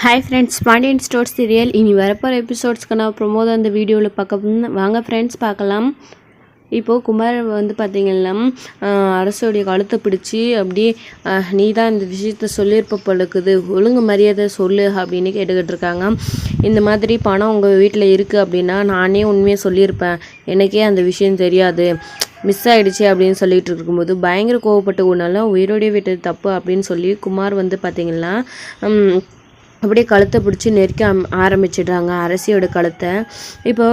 Hi friends Pandian stores serial இனி வரப்போகிற எபிசோட்ஸ்க்கு நான் ப்ரொமோட் அந்த வீடியோவில் பார்க்க வாங்க ஃப்ரெண்ட்ஸ் பார்க்கலாம். இப்போது குமார் வந்து பார்த்திங்கன்னா அரசோடைய கழுத்தை பிடிச்சி அப்படியே நீ தான் இந்த விஷயத்த சொல்லியிருப்ப பழுக்குது ஒழுங்கு மரியாதை சொல்லு அப்படின்னு கேட்டுக்கிட்டு இருக்காங்க. இந்த மாதிரி பணம் உங்கள் வீட்டில் இருக்குது அப்படின்னா நானே உண்மையாக சொல்லியிருப்பேன். எனக்கே அந்த விஷயம் தெரியாது. மிஸ் ஆகிடுச்சி அப்படின்னு சொல்லிட்டு இருக்கும்போது பயங்கர கோவப்பட்டு உன்னால உயிரோடைய விட்டது தப்பு அப்படின்னு சொல்லி குமார் வந்து பார்த்திங்கன்னா அப்படியே கழுத்தை பிடிச்சி நெரிக்க ஆரம்பிச்சிடுறாங்க அரசியோட கழுத்தை. இப்போ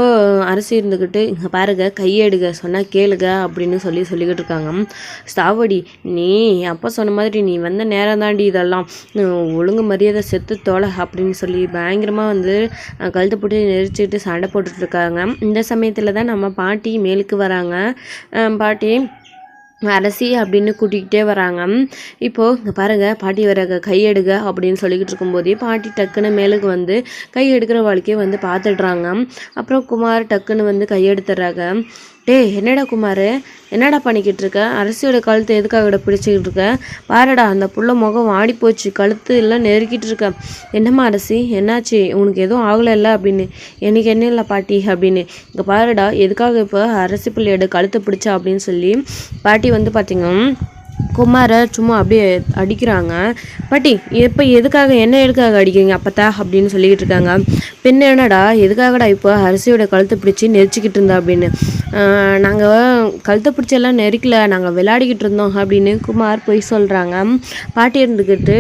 அரசி இருந்துக்கிட்டு இங்கே பாருங்க கையெடுக சொன்னால் கேளுங்க அப்படின்னு சொல்லி சொல்லிக்கிட்டு இருக்காங்க. சாவடி நீ அப்பா சொன்ன மாதிரி நீ வந்த நேரம் தாண்டி இதெல்லாம். ஒழுங்கு மரியாதை செத்து தொலை அப்படின்னு சொல்லி பயங்கரமாக வந்து கழுத்தை பிடிச்சி நெரிச்சிக்கிட்டு சண்டை போட்டுட்ருக்காங்க இந்த சமயத்தில் தான் நம்ம பாட்டி மேலுக்கு வராங்க. பாட்டி அரசி அப்படின்னு கூட்டிக்கிட்டே வராங்க. இப்போது இங்கே பாருங்கள் பாட்டி வர கையெடுக்க அப்படின்னு சொல்லிக்கிட்டு இருக்கும்போதே பாட்டி டக்குன்னு மேலுக்கு வந்து கை எடுக்கிற வாழ்க்கையை வந்து பார்த்துடுறாங்க. அப்புறம் குமார் டக்குன்னு வந்து கையெடுத்துடுறாங்க டேய் என்னடா குமார்? என்னடா பண்ணிக்கிட்டு இருக்க அரசியோட கழுத்தை எதுக்காக பிடிச்சிக்கிட்டு இருக்க பாருடா அந்த புள்ள முகம் வாடி போச்சு கழுத்து எல்லாம் நெருக்கிட்டு இருக்க என்னம்மா அரசி என்னாச்சு? உனக்கு எதுவும் ஆகலைல்ல அப்படின்னு. எனக்கு என்ன இல்லை பாட்டி அப்படின்னு. இங்கே பாருடா எதுக்காக இப்போ அரசி பிள்ளையோட கழுத்தை பிடிச்சா அப்படின்னு சொல்லி பாட்டி வந்து பார்த்திங்கன்னா குமாரை சும்மா அப்படியே அடிக்கிறாங்க. பட்டி இப்போ எதுக்காக என்ன எதுக்காக அடிக்கிறீங்க அப்பத்தா? அப்படின்னு சொல்லிக்கிட்டு இருக்காங்க. பின்ன என்னடா எதுக்காகடா இப்போ அரிசியோட கழுத்தை பிடிச்சி நெரிச்சிக்கிட்டு இருந்தா அப்படின்னு. நாங்கள் கழுத்தை பிடிச்செல்லாம் நெரிக்கல நாங்கள் விளையாடிக்கிட்டு இருந்தோம் அப்படின்னு குமார் போய் சொல்கிறாங்க பாட்டி இருந்துக்கிட்டு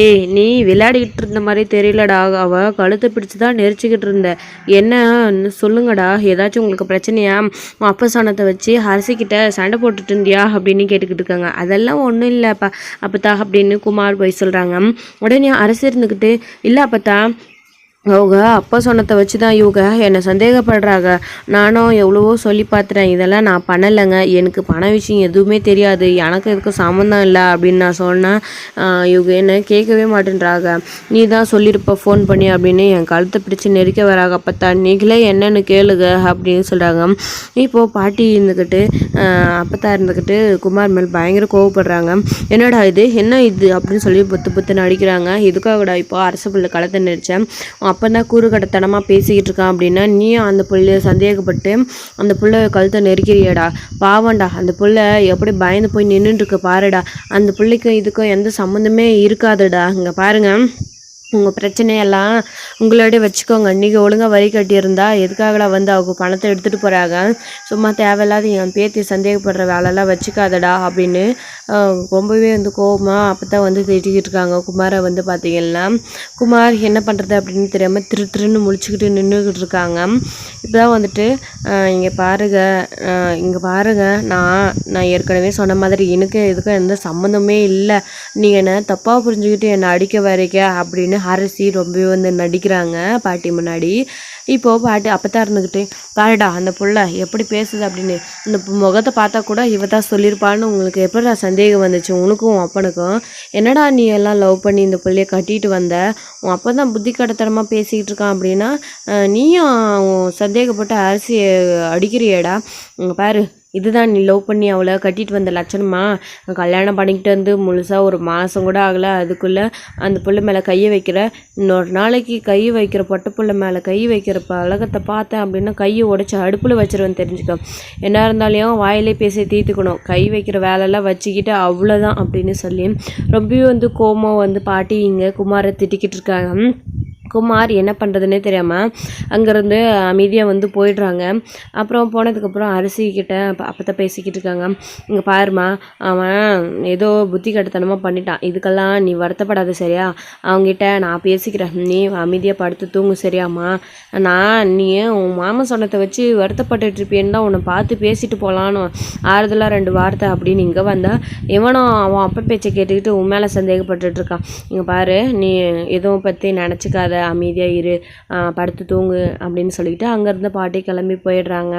ஏய் நீ விளையாடிக்கிட்டு இருந்த மாதிரி தெரியலடா. அவ கழுத்தை பிடிச்சி தான் நெரிச்சிக்கிட்டு இருந்த. என்ன சொல்லுங்கடா. ஏதாச்சும் உங்களுக்கு பிரச்சனையா? உன் சாணத்தை வச்சு அரிசிக்கிட்ட சண்டை போட்டுட்டு இருந்தியா? அப்படின்னு கேட்டுக்கிட்டு இருக்காங்க. அதெல்லாம் ஒன்றும் இல்லைப்பா அப்பத்தா அப்படின்னு குமார் போய் சொல்கிறாங்க உடனே அரசு இருந்துக்கிட்டு இல்லை அப்பத்தா அவங்க அப்பா சொன்னதை வச்சு தான் இவங்க என்னை சந்தேகப்படுறாங்க நானும் எவ்வளவோ சொல்லி பார்த்துட்டேன். இதெல்லாம் நான் பண்ணலைங்க. எனக்கு பண விஷயம் எதுவுமே தெரியாது. எனக்கு இதுக்கு சம்மந்தம் இல்லை அப்படின்னு நான் சொன்னேன் ஆஹ் இவங்க கேட்கவே மாட்டேன்றாங்க நீ தான் சொல்லியிருப்ப ஃபோன் பண்ணி அப்படின்னு என் கழுத்தை பிடிச்சி நெரிக்க வராங்க அப்பத்தா நீங்களே என்னன்னு கேளுங்க அப்படின்னு சொல்கிறாங்க இப்போது பாட்டி இருந்துக்கிட்டு அப்பத்தா இருந்துக்கிட்டு குமார் மேல் பயங்கர கோவப்படுறாங்க. என்னடா இது? என்ன இது? அப்படின்னு சொல்லி புத்து புத்துன்னு அடிக்கிறாங்க. இதுக்காகடா இப்போ அரசு பிள்ளை களத்தை நெரிச்சேன் அப்போ தான் கூறுகடத்தனமாக பேசிக்கிட்டு இருக்கான் அப்படின்னா நீயும் அந்த புள்ளைய சந்தேகப்பட்டு அந்த புள்ள கழுத்தை நெருக்கிறியடா. பாவம்டா. அந்த புள்ள எப்படி பயந்து போய் நின்றுட்டுருக்கு பாருடா. அந்த பிள்ளைக்கும் இதுக்கும் எந்த சம்மந்தமே இருக்காதுடா. இங்கே பாருங்க. உங்கள் பிரச்சனையெல்லாம் உங்களோடய வச்சுக்கோங்க. நீங்கள் ஒழுங்காக வரி கட்டியிருந்தா எதுக்காகடா வந்து அவங்க பணத்தை எடுத்துகிட்டு போகிறாங்க சும்மா தேவையில்லாத என் பேத்தி சந்தேகப்படுற வேலைலாம் வச்சுக்காதடா அப்படின்னு ரொம்பவே வந்து கோபமாக அப்போ தான் வந்து திட்டிக்கிட்டு இருக்காங்க. குமாரை வந்து பார்த்தீங்கன்னா குமார் என்ன பண்ணுறது அப்படின்னு தெரியாமல் திரு திருன்னு முழிச்சுக்கிட்டு நின்றுக்கிட்டு இருக்காங்க. இப்போ தான் வந்துட்டு இங்கே பாருங்க இங்கே பாருங்க. நான் நான் ஏற்கனவே சொன்ன மாதிரி எனக்கு இதுக்கும் எந்த சம்மந்தமே இல்லை. நீங்கள் என்ன தப்பாக புரிஞ்சுக்கிட்டு என்னை அடிக்க வரீங்க அப்படின்னு அரிசி ரொம்பவே வந்து நடிக்கிறாங்க பாட்டி முன்னாடி. இப்போது பாட்டி அப்போ தான் இருந்துக்கிட்டேன் பாருடா அந்த புள்ள எப்படி பேசுது? அப்படின்னு இந்த முகத்தை பார்த்தா கூட இவ தான் சொல்லியிருப்பான்னு உங்களுக்கு எப்படிடா சந்தேகம் வந்துச்சு? உனக்கும் உன் அப்பனுக்கும். என்னடா நீ எல்லாம் லவ் பண்ணி இந்த பிள்ளைய கட்டிட்டு வந்த? உன் அப்போ தான் புத்தி கடத்தனமாக பேசிக்கிட்டு இருக்கான் அப்படின்னா நீயும் உன் சந்தேகப்பட்ட அரிசியை அடிக்கிறியேடா. பாரு இதுதான் நீ லவ் பண்ணி அவளை கட்டிட்டு வந்த லட்சணமா? கல்யாணம் பண்ணிக்கிட்டு வந்து முழுசாக ஒரு மாதம் கூட ஆகலை. அதுக்குள்ளே அந்த புள்ள மேலே கையை வைக்கிற இன்னொரு நாளைக்கு கை வைக்கிற பட்டு புள்ள மேலே கை வைக்கிற பழக்கத்தை பார்த்தேன் அப்படின்னா கையை உடச்சி அடுப்பில் வச்சிருவேன் தெரிஞ்சுக்க. என்ன இருந்தாலையும் வாயிலே பேசி தீர்த்துக்கணும். கை வைக்கிற வேலையெல்லாம் வச்சுக்கிட்டு அவ்வளோதான் அப்படின்னு சொல்லி ரொம்பவே வந்து கோமம் வந்து பாட்டி இங்கே குமாரை திட்டிக்கிட்டு இருக்காங்க. குமார் என்ன பண்ணுறதுனே தெரியாமல் அங்கேருந்து அமைதியாக வந்து போயிடுறாங்க. அப்புறம் போனதுக்கப்புறம் அரிசி கிட்ட அப்போ பேசிக்கிட்டு இருக்காங்க. இங்கே பாருமா அவன் ஏதோ புத்தி கட்டுத்தனமாக பண்ணிட்டான். இதுக்கெல்லாம் நீ வருத்தப்படாத சரியா? அவங்ககிட்ட நான் பேசிக்கிறேன். நீ அமைதியாக படுத்து தூங்கு சரியாம்மா. நான் நீ உன் மாமன் சொன்னதை வச்சு வருத்தப்பட்டுட்டு இருப்பேன்னு தான் உன்னை பார்த்து பேசிட்டு போகலான்னு ஆறுதலாக ரெண்டு வார்த்தை அப்படின்னு இங்கே வந்தால் இவனும் அவன் அப்பா பேச்சை கேட்டுக்கிட்டு உன் மேலே சந்தேகப்பட்டுருக்கான் இங்கே பாரு நீ எதுவும் பற்றி நினச்சிக்காத. அமைதியாக இரு படுத்து தூங்கு அப்படின்னு சொல்லிக்கிட்டு அங்கேருந்து பாட்டி கிளம்பி போயிடுறாங்க.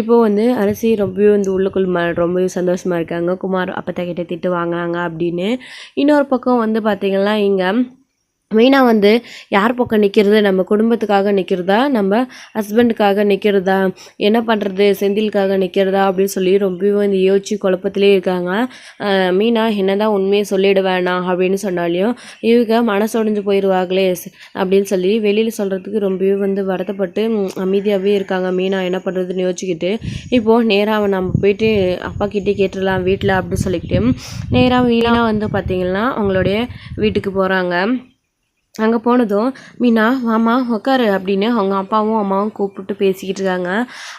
இப்போ வந்து அரசி ரொம்பவே வந்து உள்ளுக்குள் ம ரொம்பவே சந்தோஷமாக இருக்காங்க. குமார் அப்பத்தா கிட்ட திட்டு வாங்கினாங்க அப்படின்னு. இன்னொரு பக்கம் வந்து பார்த்திங்கன்னா இங்கே மெயினாக வந்து யார் பக்கம் நிற்கிறது நம்ம குடும்பத்துக்காக நிற்கிறதா நம்ம ஹஸ்பண்டுக்காக நிற்கிறதா என்ன பண்ணுறது செந்திலுக்காக நிற்கிறதா அப்படின்னு சொல்லி ரொம்பவும் வந்து யோசிச்சு குழப்பத்திலே இருக்காங்க. மீனா என்ன தான் உண்மையை சொல்லிட வேணாம் அப்படின்னு சொன்னாலையும் இவங்க மனசொடைஞ்சு போயிடுவாங்களே அப்படின்னு சொல்லி வெளியில் சொல்கிறதுக்கு ரொம்பவே வந்து வருத்தப்பட்டு அமைதியாகவே இருக்காங்க மீனா. என்ன பண்ணுறதுன்னு யோசிச்சுக்கிட்டு இப்போது நேராக நம்ம போயிட்டு அப்பா கிட்டே கேட்டுடலாம் வீட்டில் அப்படின்னு சொல்லிக்கிட்டு நேராக மீனா வந்து பார்த்திங்கன்னா அவங்களுடைய வீட்டுக்கு போகிறாங்க அங்கே போனதும் மீனா வாமா உக்காரு அப்படின்னு அவங்க அப்பாவும் அம்மாவும் கூப்பிட்டு பேசிக்கிட்டு இருக்காங்க.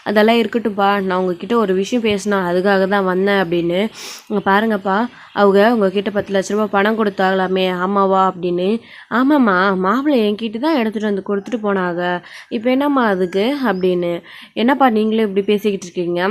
அதெல்லாம் இருக்கட்டும்ப்பா நான் உங்ககிட்ட ஒரு விஷயம் பேசினா அதுக்காக தான் வந்தேன் அப்படின்னு. இங்கே பாருங்கப்பா அவங்க உங்ககிட்ட பத்து லட்ச ரூபா பணம் கொடுத்தாங்களாமே ஆமாவா? அப்படின்னு. ஆமாம்மா மாப்பிள்ளை என்கிட்ட தான் எடுத்துகிட்டு வந்து கொடுத்துட்டு போனாங்க. இப்போ என்னம்மா அதுக்கு? அப்படின்னு. என்னப்பா நீங்களே இப்படி பேசிக்கிட்டு இருக்கீங்க?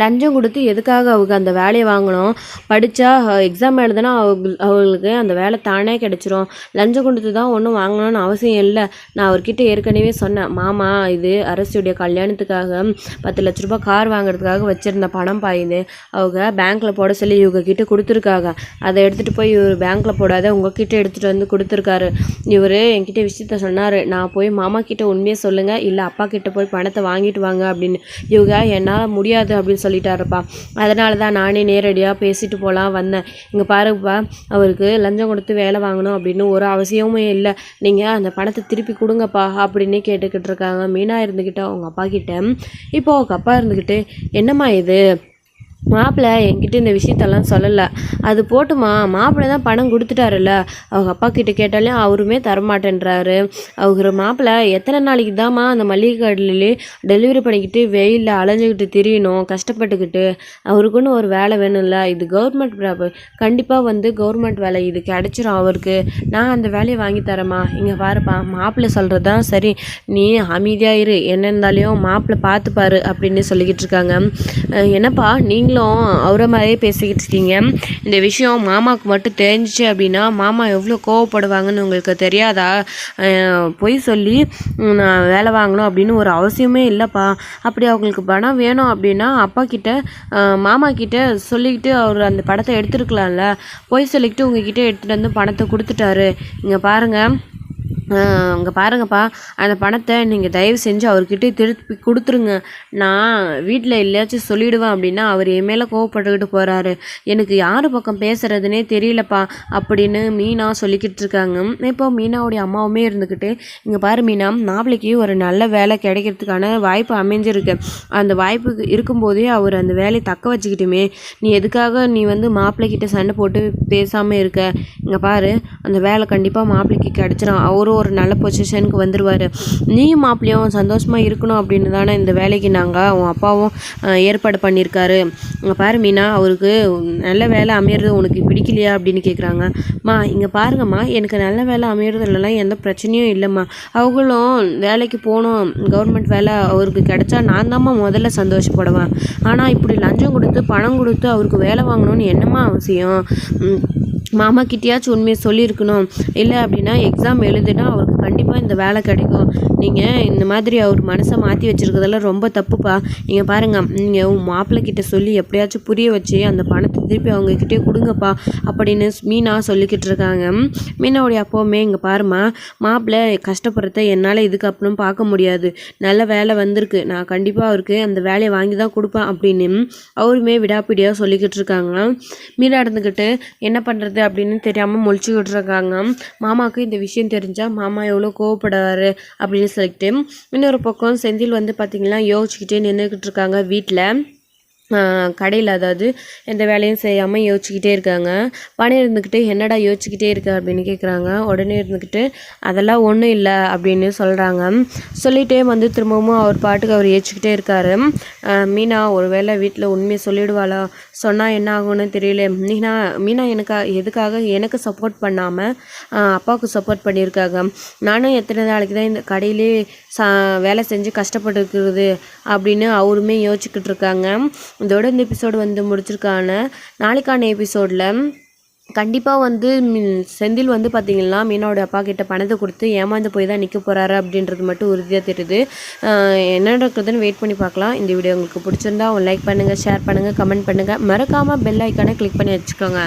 லஞ்சம் கொடுத்து எதுக்காக அவங்க அந்த வேலையை வாங்கணும்? படித்தா எக்ஸாம் எழுதுனா அவங்க அவங்களுக்கு அந்த வேலை தானே கிடச்சிரும். லஞ்சம் கொடுத்து தான் ஒன்றும் வாங்கணும்னு அவசியம் இல்லை. நான் அவர்கிட்ட ஏற்கனவே சொன்னேன். மாமா இது அரசியுடைய கல்யாணத்துக்காக பத்து லட்ச ரூபாய் கார் வாங்குறதுக்காக வச்சுருந்த பணம் பாயுது அவங்க பேங்க்கில் போட சொல்லி இவங்க கிட்டே கொடுத்துருக்காங்க. அதை எடுத்துகிட்டு போய் இவர் பேங்க்கில் போடாத உங்ககிட்ட எடுத்துகிட்டு வந்து கொடுத்துருக்காரு. இவர் என்கிட்ட விஷயத்த சொன்னார். நான் போய் மாமா கிட்டே உண்மையை சொல்லுங்கள் இல்லை அப்பா கிட்டே போய் பணத்தை வாங்கிட்டு வாங்க அப்படின்னு. இவங்க என்னால் முடியாது அப்படின்னு சொல்லிட்டாருப்பா அதனால தான் நானே நேரடியாக பேசிட்டு போகலாம் வந்தேன். இங்கே பாருப்பா அவருக்கு லஞ்சம் கொடுத்து வேலை வாங்கணும் அப்படின்னு ஒரு அவசியமும் இல்லை. நீங்கள் அந்த பணத்தை திருப்பி கொடுங்கப்பா அப்படின்னு கேட்டுக்கிட்டு இருக்காங்க. மீனா இருந்துக்கிட்ட அவங்க அப்பா கிட்ட இப்போ அவங்க அப்பா இருந்துக்கிட்டு என்னம்மா இது? மாப்பிள்ளை என்கிட்ட இந்த விஷயத்தெல்லாம் சொல்லலை. அது போட்டுமா? மாப்பிள்ளை தான் பணம் கொடுத்துட்டாருல்ல. அவங்க அப்பா கிட்ட கேட்டாலே அவருமே தரமாட்டேன்றாரு. அவர் மாப்பிள்ளை எத்தனை நாளைக்கு தாம்மா அந்த மளிகை கடையிலே டெலிவரி பண்ணிக்கிட்டு வெயிலில் அலைஞ்சிக்கிட்டு திரியணும் கஷ்டப்பட்டுக்கிட்டு? அவருக்குன்னு ஒரு வேலை வேணும்ல. இது கவர்மெண்ட் ப்ராப்பர் கண்டிப்பாக வந்து கவர்மெண்ட் வேலை. இது கிடச்சிரும் அவருக்கு. நான் அந்த வேலையை வாங்கி தரேம்மா. இங்கே பாருப்பா மாப்பிள்ளை சொல்கிறது தான் சரி. நீ அமைதியாக இரு. என்ன இருந்தாலையும் மாப்பிள்ளை பார்த்துப்பாரு அப்படின்னு சொல்லிக்கிட்டு இருக்காங்க. என்னப்பா நீங்கள் நீங்களும் அவரை மாதிரியே பேசிக்கிட்டு இருக்கீங்க. இந்த விஷயம் மாமாவுக்கு மட்டும் தெரிஞ்சிச்சு அப்படின்னா மாமா எவ்வளோ கோவப்படுவாங்கன்னு உங்களுக்கு தெரியாதா? பொய் சொல்லி நான் வேலை வாங்கணும் அப்படின்னு ஒரு அவசியமே இல்லைப்பா. அப்படி அவங்களுக்கு பணம் வேணும் அப்படின்னா அப்பா கிட்ட மாமா கிட்ட சொல்லிக்கிட்டு அவர் அந்த படத்தை எடுத்துருக்கலாம்ல. பொய் சொல்லிக்கிட்டு உங்ககிட்ட எடுத்துகிட்டு வந்து பணத்தை கொடுத்துட்டாரு. இங்கே பாருங்கள் அங்கே பாருங்கப்பா. அந்த பணத்தை நீங்கள் தயவு செஞ்சு அவர்கிட்ட திருப்பி கொடுத்துருங்க. நான் வீட்டில் இல்லையாச்சும் சொல்லிவிடுவேன் அப்படின்னா அவர் என் மேலே கோவப்பட்டுக்கிட்டு போகிறாரு எனக்கு யார் பக்கம் பேசுகிறதுனே தெரியலப்பா அப்படின்னு மீனா சொல்லிக்கிட்டு இருக்காங்க. இப்போ மீனாவுடைய அம்மாவுமே இருந்துக்கிட்டு இங்கே பாரு மீனா நாவலிக்கு ஒரு நல்ல வேலை கிடைக்கிறதுக்கான வாய்ப்பு அமைஞ்சிருக்கு. அந்த வாய்ப்பு இருக்கும்போதே அவர் அந்த வேலையை தக்க வச்சுக்கிட்டுமே நீ எதுக்காக நீ வந்து மாப்பிள்ளைக்கிட்ட சண்டை போட்டு பேசாமல் இருக்க? இங்கே பாரு அந்த வேலை கண்டிப்பாக மாப்பிள்ளைக்கு கிடச்சிரும். அவரும் ஒரு நல்ல பொசிஷனுக்கு வந்துடுவார் நீயும் மாப்பிள்ளையும் சந்தோஷமாக இருக்கணும் அப்படின்னு தானே இந்த வேலைக்கு நாங்கள் அவன் அப்பாவும் ஏற்பாடு பண்ணியிருக்காரு. பாரு மீனா அவருக்கு நல்ல வேலை அமையிறது உனக்கு பிடிக்கலையா அப்படின்னு கேட்குறாங்க மா இங்கே பாருங்கம்மா எனக்கு நல்ல வேலை அமையிறதுலலாம் எந்த பிரச்சனையும் இல்லைம்மா. அவங்களும் வேலைக்கு போகணும் கவர்மெண்ட் வேலை அவருக்கு கிடைச்சா நான் தான்மா முதல்ல சந்தோஷப்படுவேன். ஆனால் இப்படி லஞ்சம் கொடுத்து பணம் கொடுத்து அவருக்கு வேலை வாங்கணும்னு என்னம்மா அவசியம்? மாமா கிட்டேயாச்சும் உண்மையை சொல்லியிருக்கணும். இல்லை அப்படின்னா எக்ஸாம் எழுதுனா அவருக்கு கண்டிப்பாக இந்த வேலை கிடைக்கும். நீங்கள் இந்த மாதிரி அவர் மனசை மாற்றி வச்சுருக்கிறதெல்லாம் ரொம்ப தப்புப்பா. நீங்கள் பாருங்கள் நீங்கள் உன் மாப்பிள்ளை கிட்ட சொல்லி எப்படியாச்சும் புரிய வச்சு அந்த பணத்தை திருப்பி அவங்கக்கிட்டே கொடுங்கப்பா அப்படின்னு மீனா சொல்லிக்கிட்டு இருக்காங்க. மீனாவுடைய அப்போவுமே இங்கே பாருமா மாப்பிள்ளை கஷ்டப்படுறத என்னால் இதுக்கப்புறம் பார்க்க முடியாது. நல்ல வேலை வந்திருக்கு நான் கண்டிப்பாக அவருக்கு அந்த வேலையை வாங்கி தான் கொடுப்பேன் அப்படின்னு அவருமே விடாப்பிடியாக சொல்லிக்கிட்டு இருக்காங்க. மீனா இருந்துக்கிட்டு என்ன பண்ணுறது அப்படின்னு தெரியாமல் முழிச்சுக்கிட்டு இருக்காங்க. மாமாவுக்கு இந்த விஷயம் தெரிஞ்சால் மாமா எவ்வளோ கோவப்படுவார்? அப்படின்னு சொல்லிட்டு இன்னொரு பக்கம் செந்தில் வந்து பார்த்திங்கன்னா யோசிச்சுக்கிட்டே நின்றுக்கிட்டு இருக்காங்க வீட்டில் கடையில் அதாவது எந்த வேலையும் செய்யாமல் யோசிச்சுக்கிட்டே இருக்காங்க. பணம் இருந்துக்கிட்டு என்னடா யோசிச்சுக்கிட்டே இருக்க அப்படின்னு கேட்குறாங்க உடனே இருந்துக்கிட்டு அதெல்லாம் ஒன்றும் இல்லை அப்படின்னு சொல்கிறாங்க சொல்லிகிட்டே வந்து திரும்பவும் அவர் பாட்டுக்கு அவர் யோசிச்சுக்கிட்டே இருக்கார். மீனா ஒரு வேளை வீட்டில் உண்மையை சொல்லிடுவாளா? சொன்னால் என்ன ஆகும்னு தெரியல. மீனா மீனா எனக்கு எதுக்காக எனக்கு சப்போர்ட் பண்ணாமல் அப்பாவுக்கு சப்போர்ட் பண்ணியிருக்காங்க. நானும் எத்தனை நாளைக்கு தான் இந்த கடையிலே சா வேலை செஞ்சு கஷ்டப்பட்டுருக்குறது அப்படின்னு அவருமே யோசிச்சுக்கிட்டு இருக்காங்க. இதோட இந்த எபிசோடு வந்து முடிச்சிருக்கான நாளைக்கான எபிசோடில் கண்டிப்பாக வந்து செந்தில் வந்து பார்த்திங்கன்னா மீனோட அப்பா கிட்ட பணத்தை கொடுத்து ஏமாந்து போய் தான் நிற்க போகிறாரு அப்படின்றது மட்டும் உறுதியாக தெரியுது. என்ன நடக்குதுன்னு வெயிட் பண்ணி பார்க்கலாம். இந்த வீடியோ உங்களுக்கு பிடிச்சிருந்தா லைக் பண்ணுங்கள் ஷேர் பண்ணுங்கள் கமெண்ட் பண்ணுங்கள் மறக்காமல் பெல் ஐக்கானை கிளிக் பண்ணி வச்சுக்கோங்க.